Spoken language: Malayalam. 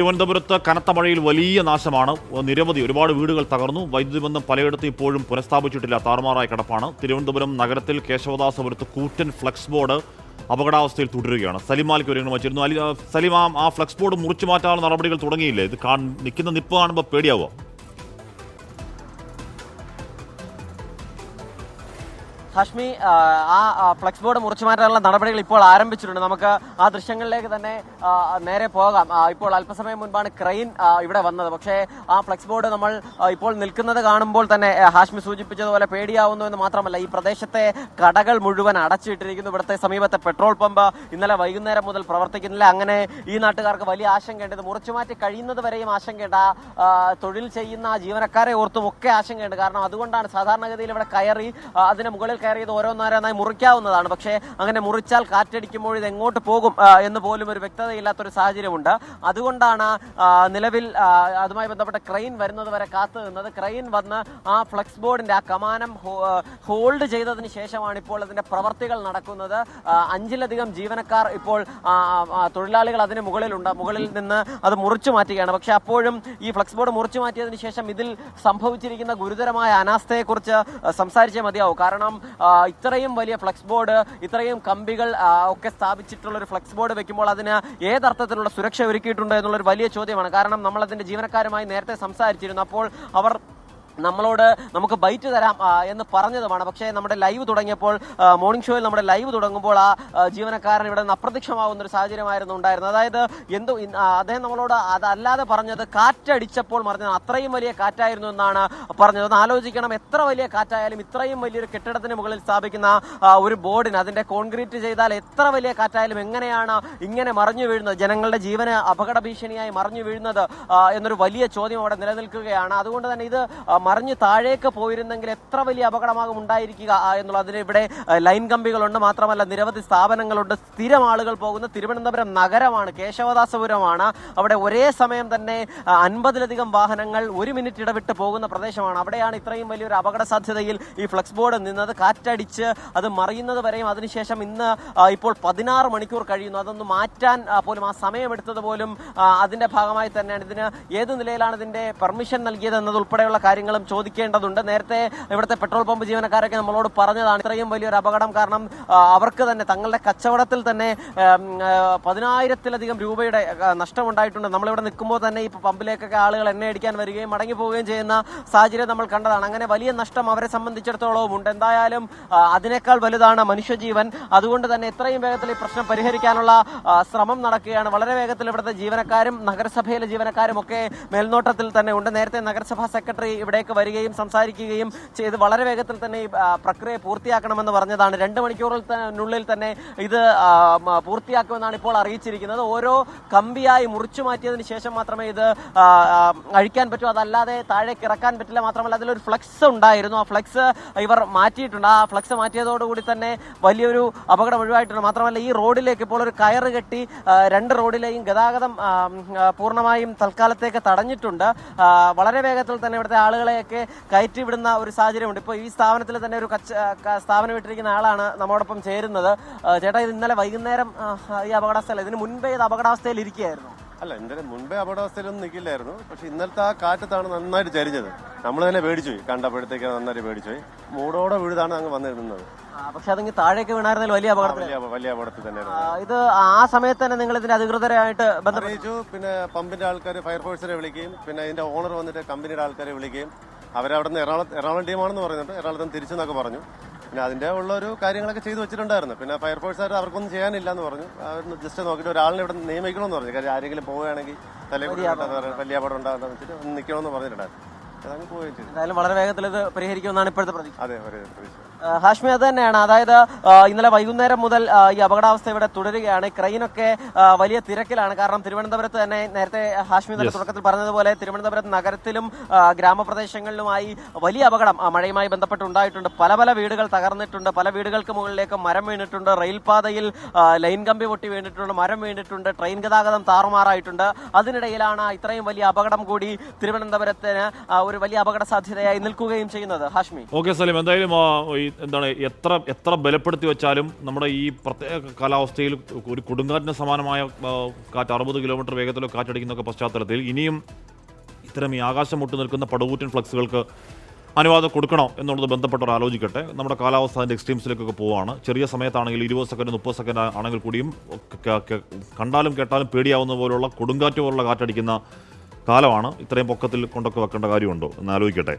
തിരുവനന്തപുരത്ത് കനത്ത മഴയിൽ വലിയ നാശമാണ്. നിരവധി ഒരുപാട് വീടുകൾ തകർന്നു. വൈദ്യുതി ബന്ധം പലയിടത്തും ഇപ്പോഴും പുനഃസ്ഥാപിച്ചിട്ടില്ല. താറുമാറായ കിടപ്പാണ്. തിരുവനന്തപുരം നഗരത്തിൽ കേശവദാസപുരത്ത് കൂറ്റൻ ഫ്ലക്സ് ബോർഡ് അപകടാവസ്ഥയിൽ തുടരുകയാണ്. സലിമാലിക്ക് ഒരുങ്ങണം വച്ചിരുന്നു. സലിമാം ആ- ഫ്ലക്സ് ബോർഡ് മുറിച്ചു മാറ്റാനുള്ള നടപടികൾ തുടങ്ങിയില്ലേ? ഇത് നിൽക്കുന്ന നിപ്പ് കാണുമ്പോൾ പേടിയാവോ? ഹാഷ്മി ആ, ഫ്ലെക്സ് ബോർഡ് മുറിച്ചു മാറ്റാനുള്ള നടപടികൾ ഇപ്പോൾ ആരംഭിച്ചിട്ടുണ്ട്. നമുക്ക് ആ ദൃശ്യങ്ങളിലേക്ക് തന്നെ നേരെ പോകാം. ഇപ്പോൾ അല്പസമയം മുൻപാണ് ക്രെയിൻ ഇവിടെ വന്നത്. പക്ഷേ ആ ഫ്ലെക്സ് ബോർഡ് നമ്മൾ ഇപ്പോൾ നിൽക്കുന്നത് കാണുമ്പോൾ തന്നെ ഹാഷ്മി സൂചിപ്പിച്ചതുപോലെ പേടിയാവുന്നു എന്ന് മാത്രമല്ല ഈ പ്രദേശത്തെ കടകൾ മുഴുവൻ അടച്ചിട്ടിരിക്കുന്നു. ഇവിടുത്തെ സമീപത്തെ പെട്രോൾ പമ്പ് ഇന്നലെ വൈകുന്നേരം മുതൽ പ്രവർത്തിക്കുന്നില്ല. അങ്ങനെ ഈ നാട്ടുകാർക്ക് വലിയ ആശങ്കയുണ്ട്. ഇത് മുറിച്ചു മാറ്റി കഴിയുന്നത് വരെയും ആശങ്കയുണ്ട്. ആ, തൊഴിൽ ചെയ്യുന്ന ജീവനക്കാരെ ഓർത്തും ഒക്കെ ആശങ്കയുണ്ട്. കാരണം അതുകൊണ്ടാണ് സാധാരണഗതിയിൽ ഇവിടെ കയറി അതിന് മുകളിൽ കയറിയത് ഓരോന്നോരോന്നായി മുറിക്കാവുന്നതാണ്. പക്ഷേ അങ്ങനെ മുറിച്ചാൽ കാറ്റടിക്കുമ്പോൾ ഇത് എങ്ങോട്ട് പോകും എന്ന് പോലും ഒരു വ്യക്തതയില്ലാത്തൊരു സാഹചര്യമുണ്ട്. അതുകൊണ്ടാണ് നിലവിൽ അതുമായി ബന്ധപ്പെട്ട ക്രെയിൻ വരുന്നത് വരെ കാത്തു നിന്നത്. ക്രെയിൻ വന്ന് ആ ഫ്ലെക്സ് ബോർഡിന്റെ ആ കമാനം ഹോൾഡ് ചെയ്തതിന് ശേഷമാണ് ഇപ്പോൾ അതിന്റെ പ്രവർത്തികൾ നടക്കുന്നത്. അഞ്ചിലധികം ജീവനക്കാർ ഇപ്പോൾ തൊഴിലാളികൾ അതിന് മുകളിലുണ്ട്. മുകളിൽ നിന്ന് അത് മുറിച്ചു മാറ്റുകയാണ്. പക്ഷെ അപ്പോഴും ഈ ഫ്ലെക്സ് ബോർഡ് മുറിച്ചു മാറ്റിയതിന് ശേഷം ഇതിൽ സംഭവിച്ചിരിക്കുന്ന ഗുരുതരമായ അനാസ്ഥയെക്കുറിച്ച് സംസാരിച്ചേ മതിയാവും. കാരണം ഇത്രയും വലിയ ഫ്ലെക്സ് ബോർഡ് ഇത്രയും കമ്പികൾ ഒക്കെ സ്ഥാപിച്ചിട്ടുള്ള ഒരു ഫ്ലെക്സ് ബോർഡ് വെക്കുമ്പോൾ അതിന് ഏതർത്ഥത്തിലുള്ള സുരക്ഷ ഒരുക്കിയിട്ടുണ്ട് എന്നുള്ളൊരു വലിയ ചോദ്യമാണ്. കാരണം നമ്മൾ അതിന്റെ ജീവനക്കാരുമായി നേരത്തെ സംസാരിച്ചിരുന്നു. അപ്പോൾ അവർ നമ്മളോട് നമുക്ക് ബൈറ്റ് തരാം എന്ന് പറഞ്ഞതുമാണ്. പക്ഷേ നമ്മുടെ ലൈവ് തുടങ്ങിയപ്പോൾ മോർണിംഗ് ഷോയിൽ നമ്മുടെ ലൈവ് തുടങ്ങുമ്പോൾ ആ ജീവനക്കാരൻ ഇവിടെ നിന്ന് അപ്രത്യക്ഷമാവുന്ന ഒരു സാഹചര്യമായിരുന്നു ഉണ്ടായിരുന്നത്. അതായത് എന്തോ അദ്ദേഹം നമ്മളോട് അതല്ലാതെ പറഞ്ഞത് കാറ്റടിച്ചപ്പോൾ പറഞ്ഞത് അത്രയും വലിയ കാറ്റായിരുന്നു എന്നാണ് പറഞ്ഞത്. ഒന്ന് ആലോചിക്കണം എത്ര വലിയ കാറ്റായാലും ഇത്രയും വലിയൊരു കെട്ടിടത്തിന് മുകളിൽ സ്ഥാപിക്കുന്ന ഒരു ബോർഡിന് അതിന്റെ കോൺക്രീറ്റ് ചെയ്താൽ എത്ര വലിയ കാറ്റായാലും എങ്ങനെയാണ് ഇങ്ങനെ മറിഞ്ഞു വീഴുന്നത്? ജനങ്ങളുടെ ജീവന് അപകട ഭീഷണിയായി മറിഞ്ഞു വീഴുന്നത് എന്നൊരു വലിയ ചോദ്യം അവിടെ നിലനിൽക്കുകയാണ്. അതുകൊണ്ട് തന്നെ ഇത് മറിഞ്ഞ് താഴേക്ക് പോയിരുന്നെങ്കിൽ എത്ര വലിയ അപകടമാകും ഉണ്ടായിരിക്കുക എന്നുള്ള അതിന് ഇവിടെ ലൈൻ കമ്പികളുണ്ട്. മാത്രമല്ല നിരവധി സ്ഥാപനങ്ങളുണ്ട്. സ്ഥിരം ആളുകൾ പോകുന്ന തിരുവനന്തപുരം നഗരമാണ് കേശവദാസപുരമാണ്. അവിടെ ഒരേ സമയം തന്നെ അൻപതിലധികം വാഹനങ്ങൾ ഒരു മിനിറ്റ് ഇടവിട്ട് പോകുന്ന പ്രദേശമാണ്. അവിടെയാണ് ഇത്രയും വലിയൊരു അപകട സാധ്യതയിൽ ഈ ഫ്ലക്സ് ബോർഡ് നിന്നത്. കാറ്റടിച്ച് അത് മറിയുന്നത് വരെയും അതിനുശേഷം ഇന്ന് ഇപ്പോൾ പതിനാറ് മണിക്കൂർ കഴിയുന്നു. അതൊന്ന് മാറ്റാൻ പോലും ആ സമയമെടുത്തത് പോലും അതിന്റെ ഭാഗമായി തന്നെയാണ്. ഇതിന് ഏത് നിലയിലാണ് ഇതിന്റെ പെർമിഷൻ നൽകിയത് എന്നതുൾപ്പെടെയുള്ള കാര്യങ്ങളും ചോദിക്കേണ്ടതുണ്ട്. നേരത്തെ ഇവിടുത്തെ പെട്രോൾ പമ്പ് ജീവനക്കാരൊക്കെ നമ്മളോട് പറഞ്ഞതാണ് ഇത്രയും വലിയൊരു അപകടം കാരണം അവർക്ക് തന്നെ തങ്ങളുടെ കച്ചവടത്തിൽ തന്നെ പതിനായിരത്തിലധികം രൂപയുടെ നഷ്ടമുണ്ടായിട്ടുണ്ട്. നമ്മളിവിടെ നിൽക്കുമ്പോൾ തന്നെ ഈ പമ്പിലേക്കൊക്കെ ആളുകൾ എണ്ണ അടിക്കാൻ വരികയും മടങ്ങി പോവുകയും ചെയ്യുന്ന സാഹചര്യം നമ്മൾ കണ്ടതാണ്. അങ്ങനെ വലിയ നഷ്ടം അവരെ സംബന്ധിച്ചിടത്തോളവും ഉണ്ട്. എന്തായാലും അതിനേക്കാൾ വലുതാണ് മനുഷ്യജീവൻ. അതുകൊണ്ട് തന്നെ എത്രയും വേഗത്തിൽ ഈ പ്രശ്നം പരിഹരിക്കാനുള്ള ശ്രമം നടക്കുകയാണ്. വളരെ വേഗത്തിൽ ഇവിടുത്തെ ജീവനക്കാരും നഗരസഭയിലെ ജീവനക്കാരും ഒക്കെ മേൽനോട്ടത്തിൽ തന്നെ ഉണ്ട്. നേരത്തെ നഗരസഭാ സെക്രട്ടറി ഇവിടേക്ക് വരികയും സംസാരിക്കുകയും ചെയ്ത് വളരെ വേഗത്തിൽ തന്നെ ഈ പ്രക്രിയ പൂർത്തിയാക്കണമെന്ന് പറഞ്ഞതാണ്. രണ്ട് മണിക്കൂറിനുള്ളിൽ തന്നെ ഇത് പൂർത്തിയാക്കുമെന്നാണ് ഇപ്പോൾ അറിയിച്ചിരിക്കുന്നത്. ഓരോ കമ്പിയായി മുറിച്ചു മാറ്റിയതിന് ശേഷം മാത്രമേ ഇത് അഴിക്കാൻ പറ്റൂ. അതല്ലാതെ താഴേക്ക് ഇറക്കാൻ പറ്റില്ല മാത്രമല്ല അതിലൊരു ഫ്ലക്സ് ഉണ്ടായിരുന്നു. ആ ഫ്ലക്സ് ഇവർ മാറ്റിയിട്ടുണ്ട്. ആ ഫ്ലക്സ് മാറ്റിയതോടുകൂടി തന്നെ വലിയൊരു അപകടം ഒഴിവായിട്ടുണ്ട്. മാത്രമല്ല ഈ റോഡിലേക്ക് ഇപ്പോൾ ഒരു കയറ് കെട്ടി രണ്ട് റോഡിലെയും ഗതാഗതം പൂർണമായും തൽക്കാലത്തേക്ക് തടഞ്ഞിട്ടുണ്ട്. വളരെ വേഗത്തിൽ തന്നെ ഇവിടുത്തെ ആളുകളെയൊക്കെ കയറ്റി വിടുന്ന ഒരു സാഹചര്യമുണ്ട്. ഇപ്പോൾ ഈ സ്ഥാപനത്തിൽ തന്നെ ഒരു കച്ച സ്ഥാപനം ഇട്ടിരിക്കുന്ന ആളാണ് നമ്മോടൊപ്പം ചേരുന്നത്. ചേട്ടാ ഇത് ഇന്നലെ വൈകുന്നേരം ഈ അപകടാവസ്ഥയിൽ ഇതിന് മുൻപേ ഇത് അപകടാവസ്ഥയിൽ ഇരിക്കുകയായിരുന്നു. അല്ല ഇന്നലെ മുൻപേ അപകടാവസ്ഥയിലൊന്നും നിൽക്കില്ലായിരുന്നു പക്ഷെ ഇന്നലത്തെ ആ കാറ്റത്താണ് നന്നായിട്ട് ചരിഞ്ഞത്. നമ്മൾ തന്നെ പേടിച്ചു പോയി കണ്ടപ്പോഴത്തേക്ക് നന്നായിട്ട് പേടിച്ചു പോയി മൂടോടെ വീഴുതാണ് അങ്ങ് വന്നിരുന്നത്. പക്ഷെ അതെങ്കിൽ താഴേക്ക് വീണായിരുന്നതിൽ വലിയ അപകടത്തിൽ വലിയ വലിയ അപകടത്തിൽ തന്നെ തന്നെയായിരുന്നു ഇത് ആ സമയത്ത് തന്നെ നിങ്ങൾ ഇതിന്റെ അധികൃതരായിട്ട് ബന്ധപ്പെട്ടു പിന്നെ പമ്പിന്റെ ആൾക്കാർ ഫയർഫോഴ്സിനെ വിളിക്കുകയും പിന്നെ അതിന്റെ ഓണർ വന്നിട്ട് കമ്പനിയുടെ ആൾക്കാരെ വിളിക്കുകയും അവരവിടെ നിന്ന് എറണാകുളം എറണാകുളം ടീമാണെന്ന് പറഞ്ഞിട്ട് എറണാകുളത്ത് തിരിച്ചെന്നൊക്കെ പറഞ്ഞു. പിന്നെ അതിന്റെ ഉള്ള ഒരു കാര്യങ്ങളൊക്കെ ചെയ്തു വെച്ചിട്ടുണ്ടായിരുന്നു. പിന്നെ ഫയർഫോഴ്സ് ഫയർഫോഴ്സുകാർ അവർക്കൊന്നും ചെയ്യാനില്ല എന്ന് പറഞ്ഞു. അവർ ജസ്റ്റ് നോക്കിയിട്ട് ഒരാളിനെ ഇവിടെ നിയമിക്കണമെന്ന് പറഞ്ഞു. കാര്യം ആരെങ്കിലും പോവുകയാണെങ്കിൽ തലയിൽ വലിയ അപകടം ഉണ്ടാകുന്ന വെച്ചിട്ട് ഒന്ന് നിൽക്കണമെന്ന് പറഞ്ഞിട്ടുണ്ടായിരുന്നു. അതങ്ങ് പോവുകയും ചെയ്തു. എന്തായാലും വളരെ വേഗത്തിൽ ഇത് പരിഹരിക്കുമെന്നാണ് ഇപ്പോഴത്തെ പ്രതീക്ഷ. അതെ പ്രതീക്ഷ ഹാഷ്മി അത് തന്നെയാണ്. അതായത് ഇന്നലെ വൈകുന്നേരം മുതൽ ഈ അപകടാവസ്ഥ ഇവിടെ തുടരുകയാണ്. ക്രെയിനൊക്കെ വലിയ തിരക്കിലാണ്. കാരണം തിരുവനന്തപുരത്ത് തന്നെ നേരത്തെ ഹാഷ്മി തന്നെ തുടക്കത്തിൽ പറഞ്ഞതുപോലെ തിരുവനന്തപുരത്ത് നഗരത്തിലും ഗ്രാമപ്രദേശങ്ങളിലുമായി വലിയ അപകടം മഴയുമായി ബന്ധപ്പെട്ട് ഉണ്ടായിട്ടുണ്ട് പല പല വീടുകൾ തകർന്നിട്ടുണ്ട്. പല വീടുകൾക്ക് മുകളിലേക്ക് മരം വീണിട്ടുണ്ട്. റെയിൽപാതയിൽ ലൈൻ കമ്പി പൊട്ടി വീണിട്ടുണ്ട്. മരം വീണിട്ടുണ്ട്. ട്രെയിൻ ഗതാഗതം താറുമാറായിട്ടുണ്ട്. അതിനിടയിലാണ് ഇത്രയും വലിയ അപകടം കൂടി തിരുവനന്തപുരത്തിന് ഒരു വലിയ അപകട സാധ്യതയായി നിൽക്കുകയും ചെയ്യുന്നത്. ഹാഷ്മി. ഓക്കെ സലീം. എന്തായാലും എന്താണ് എത്ര എത്ര ബലപ്പെടുത്തി വെച്ചാലും നമ്മുടെ ഈ പ്രത്യേക കാലാവസ്ഥയിൽ ഒരു കൊടുങ്കാറ്റിന് സമാനമായ കാറ്റ് അറുപത് കിലോമീറ്റർ വേഗത്തിലോ കാറ്റടിക്കുന്ന പശ്ചാത്തലത്തിൽ ഇനിയും ഇത്തരം ഈ ആകാശം മുട്ടി നിൽക്കുന്ന പടുകൂറ്റൻ ഫ്ലക്സുകൾക്ക് അനുവാദം കൊടുക്കണോ എന്നുള്ളത് ബന്ധപ്പെട്ടവർ ആലോചിക്കട്ടെ. നമ്മുടെ കാലാവസ്ഥ അതിന്റെ എക്സ്ട്രീംസിലേക്കൊക്കെ പോവാണ്. ചെറിയ സമയത്താണെങ്കിൽ ഇരുപത് സെക്കൻഡ് മുപ്പത് സെക്കൻഡ് ആണെങ്കിൽ കൂടിയും കണ്ടാലും കേട്ടാലും പേടിയാവുന്ന പോലുള്ള കൊടുങ്കാറ്റ് പോലുള്ള കാറ്റടിക്കുന്ന കാലമാണ്. ഇത്രയും പൊക്കത്തിൽ കൊണ്ടൊക്കെ വെക്കേണ്ട കാര്യമുണ്ടോ എന്ന് ആലോചിക്കട്ടെ.